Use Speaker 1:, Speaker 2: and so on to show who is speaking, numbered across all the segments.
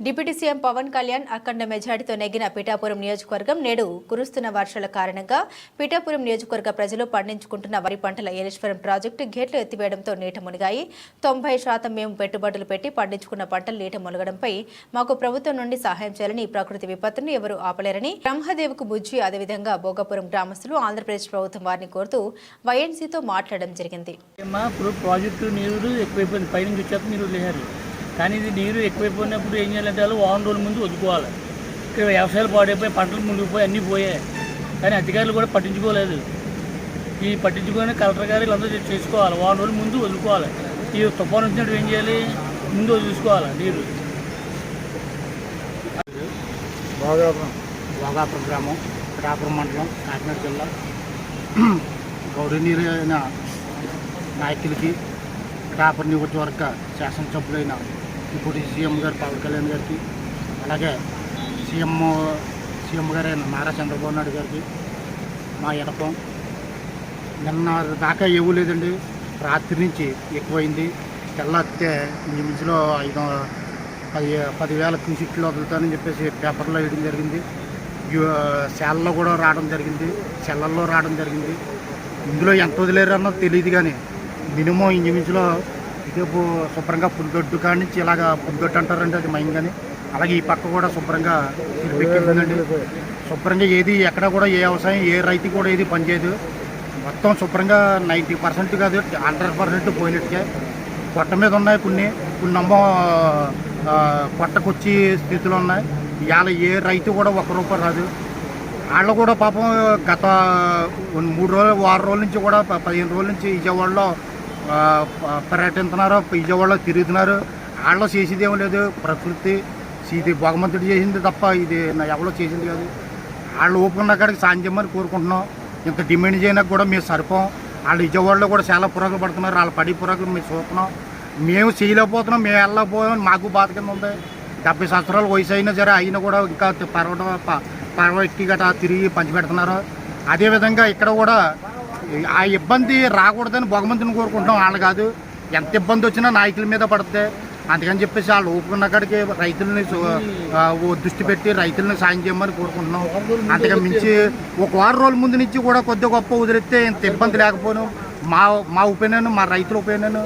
Speaker 1: Deputy CM Pawan Kalyan అఖండ మెజార్టీతో నెగ్గిన పిఠాపురం నియోజకవర్గం నేడు కురుస్తున్న వర్షాల కారణంగా పిఠాపురం నియోజకవర్గ ప్రజలు పండించుకుంటున్న వరి పంటల ఏలేశ్వరం ప్రాజెక్టు గేట్లు ఎత్తివేయడంతో నీట మునిగాయి. తొంభై శాతం మేము పెట్టుబడులు పెట్టి పండించుకున్న పంటలు నీట మునగడంపై మాకు ప్రభుత్వం నుండి సహాయం చేయాలని ప్రకృతి విపత్తును ఎవరూ ఆపలేరని బ్రహ్మదేవ్కు బుజ్జి అదేవిధంగా భోగపురం గ్రామస్తులు ఆంధ్రప్రదేశ్ ప్రభుత్వం వారిని కోరుతూ వైఎన్సీతో మాట్లాడడం జరిగింది.
Speaker 2: కానీ ఇది నీరు ఎక్కువైపోయినప్పుడు ఏం చేయాలంటే వాళ్ళు వారం రోజుల ముందు వదుకోవాలి ఇక్కడ వ్యవసాయాలు పాడైపోయి పంటలు మునిగిపోయి అన్నీ పోయాయి. కానీ అధికారులు కూడా పట్టించుకోలేదు. ఈ పట్టించుకొని కలెక్టర్ గారు వీళ్ళందరూ చేసుకోవాలి. వారం రోజుల ముందు వదులుకోవాలి. ఈ తుఫాను వచ్చినట్టు ఏం చేయాలి? ముందు చూసుకోవాలి నీరు.
Speaker 3: భోగాపురం భోగాపురం గ్రామం రాపురం మండలం కాకినాడ జిల్లా. గౌరవనీయులైన నాయకులకి రాపురం నియోజకవర్గ శాసనసభ్యులైన ఇప్పుడు సీఎం గారు పవన్ కళ్యాణ్ గారికి అలాగే సీఎం సీఎం గారైన నారా చంద్రబాబు నాయుడు గారికి మా ఎనపం నిన్న దాకా ఏమీ లేదండి. రాత్రి నుంచి ఎక్కువైంది. తెల్లారితే ఈ ఐదు పది పదివేల క్యూసిట్లు వదులుతానని చెప్పేసి పేపర్లో వేయడం జరిగింది. యు- సెల్లో కూడా రావడం జరిగింది. సెల్లల్లో రావడం జరిగింది. ఇందులో ఎంత వదిలేరు అన్నది తెలియదు కానీ మినిమం ఇంచుమించులో ఇదే శుభ్రంగా పులిదొడ్డు కాడి నుంచి ఇలాగ పులిదొడ్డు అంటారండి అది మైన్ కానీ అలాగే ఈ పక్క కూడా శుభ్రంగా తిరిపెక్కిందండి శుభ్రంగా ఏది ఎక్కడ కూడా ఏ వ్యవసాయం ఏ రైతు కూడా ఏది పనిచేయదు మొత్తం శుభ్రంగా నైంటీ పర్సెంట్ కాదు హండ్రెడ్ పర్సెంట్ పోయినట్టుగా. కొట్ట మీద ఉన్నాయి కొన్ని కొన్ని అమ్మ కొట్టకొచ్చి స్థితిలో ఉన్నాయి. ఇవాళ ఏ రైతు కూడా ఒక్క రూపాయి రాదు. వాళ్ళు కూడా పాపం గత మూడు రోజులు వారం రోజుల నుంచి కూడా పదిహేను రోజుల నుంచి విజయవాడలో పర్యటిస్తున్నారు విజయవాడలో తిరుగుతున్నారు. వాళ్ళు చేసేది ఏం లేదు. ప్రకృతి ఇది భగవంతుడు చేసింది తప్ప ఇది నా ఎవరో చేసింది కాదు. వాళ్ళు ఓపుకున్న కాడికి సాధ్యమని కోరుకుంటున్నాం. ఇంత డిమాండ్ చేయడానికి కూడా మేము సరిపోం. వాళ్ళు విజయవాడలో కూడా చాలా పురాకులు పడుతున్నారు. వాళ్ళ పడి పురాకులు మేము చూస్తున్నాం. మేము చేయలేకపోతున్నాం. మేము వెళ్ళకపోయాం మాకు బాధ కింద ఉంది. డెబ్బై సంవత్సరాల వయసు అయినా సరే అయినా కూడా ఇంకా పర్వట పర్వ ఎక్కి గట్రా తిరిగి పంచిపెడుతున్నారు. అదేవిధంగా ఇక్కడ కూడా ఆ ఇబ్బంది రాకూడదని భగవంతుని కోరుకుంటాం వాళ్ళు కాదు. ఎంత ఇబ్బంది వచ్చినా నాయకుల మీద పడితే అందుకని చెప్పేసి వాళ్ళు ఊపుకున్న కాడికి రైతులని దృష్టి పెట్టి రైతులను సాయం చేయమని కోరుకుంటున్నాం. అంతగా మించి ఒక వారం రోజుల ముందు నుంచి కూడా కొద్దిగా గొప్ప వదిలితే ఇంత ఇబ్బంది లేకపోను. మా మా ఒపీనియన్ మా రైతుల ఒపీనియన్.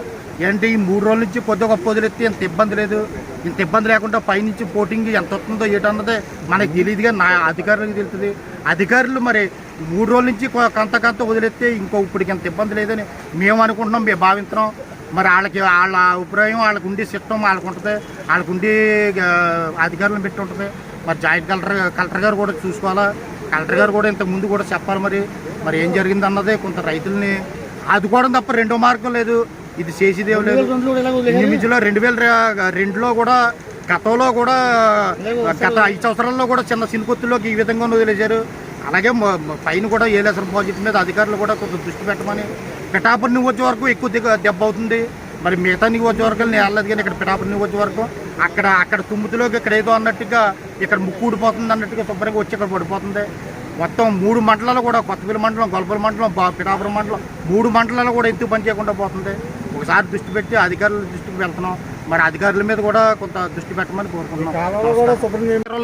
Speaker 3: ఏంటి? ఈ మూడు రోజుల నుంచి కొద్దిగా గొప్ప వదిలిస్తే ఇంత ఇబ్బంది లేదు. ఇంత ఇబ్బంది లేకుండా పైనుంచి పోటింగ్ ఎంత వస్తుందో ఏటన్నదే మనకి తెలియదుగా. నా అధికారులకు తెలుస్తుంది. అధికారులు మరి మూడు రోజుల నుంచి కొంత కొంత వదిలేస్తే ఇంకో ఇప్పటికి ఇంత ఇబ్బంది లేదని మేము అనుకుంటున్నాం మేము భావిస్తున్నాం. మరి వాళ్ళకి వాళ్ళ అభిప్రాయం వాళ్ళకు ఉండి సిస్టమ్ వాళ్ళకు ఉంటుంది. వాళ్ళకు ఉండి అధికారులను పెట్టి ఉంటుంది. మరి జాయింట్ కలెక్టర్ కలెక్టర్ గారు కూడా చూసుకోవాలా? కలెక్టర్ గారు కూడా ఇంతకు ముందు కూడా చెప్పాలి మరి. మరి ఏం జరిగింది అన్నదే కొంత రైతుల్ని ఆదుకోవడం తప్ప రెండో మార్గం లేదు. ఇది చేసేది లేదు. ఇంచుమించులో రెండు వేల రెండులో కూడా గతంలో కూడా గత ఐదు సంవత్సరాల్లో కూడా చిన్న సినుకొత్తుల్లోకి ఈ విధంగా వదిలేశారు. అలాగే పైన కూడా ఏలేశ్వరం ప్రాజెక్టు మీద అధికారులు కూడా కొంచెం దృష్టి పెట్టమని పిఠాపురం వచ్చే వరకు ఎక్కువ దిగ దెబ్బ అవుతుంది. మరి మిగతా నియోజకవర్గాలు నేను వెళ్ళలేదు కానీ ఇక్కడ పిఠాపురం నియోజకవర్గం అక్కడ అక్కడ తుమ్ముతులోకి ఇక్కడ ఏదో అన్నట్టుగా ఇక్కడ ముక్కు ఊడిపోతుంది అన్నట్టుగా శుభ్రంగా వచ్చి ఇక్కడ పడిపోతుంది. మొత్తం మూడు మండలాలు కూడా కొత్తపల్లి మండలం గొల్పల మండలం బా- పిఠాపురం మండలం మూడు మండలాలు కూడా ఎందుకు పని చేయకుండా పోతుంది. ఒకసారి దృష్టి పెట్టి అధికారుల దృష్టికి వెళ్తున్నాం. మరి అధికారుల మీద కూడా కొంత దృష్టి పెట్టమని కోరుకుంటున్నాం.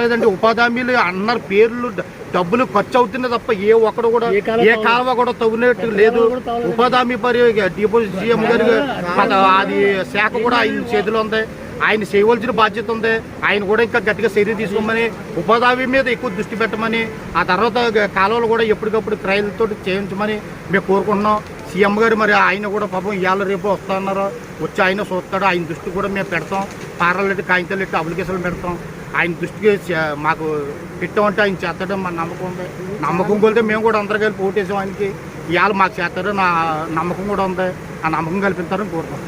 Speaker 3: లేదండి ఉపాధి హామీలు అన్నారు పేర్లు డబ్బులు ఖర్చు అవుతుంది తప్ప ఏ ఒక్కడు కూడా
Speaker 2: ఏ కాలువ
Speaker 3: కూడా తవ్వినట్టు లేదు. ఉపాధి హామీ పరి డిపోజిట్ సీఎం గారి అది శాఖ కూడా ఆయన చేతిలో ఉంది. ఆయన చేయవలసిన బాధ్యత ఉంది. ఆయన కూడా ఇంకా గట్టిగా చర్య తీసుకోమని ఉపాధి మీద ఎక్కువ దృష్టి పెట్టమని ఆ తర్వాత కాలువలు కూడా ఎప్పటికప్పుడు ట్రయల్తో చేయించమని మేము కోరుకుంటున్నాం. సీఎం గారు మరి ఆయన కూడా పాపం ఇవాళ రేపు వస్తున్నారు. వచ్చి ఆయన చూస్తాడు. ఆయన దృష్టి కూడా మేము పెడతాం. పారాలెట్టి కాగితాలు ఎట్టి అప్లికేషన్లు పెడతాం. ఆయన దృష్టికి చే- మాకు పెట్టామంటే ఆయన చేస్తాడని మా నమ్మకం ఉంది. నమ్మకం కొలితే మేము కూడా అందరూ కలిపి ఓటేసాం ఆయనకి. ఇవాళ మాకు చేస్తాడు నా నమ్మకం కూడా ఉంది. ఆ నమ్మకం కల్పిస్తారని కోరుతాం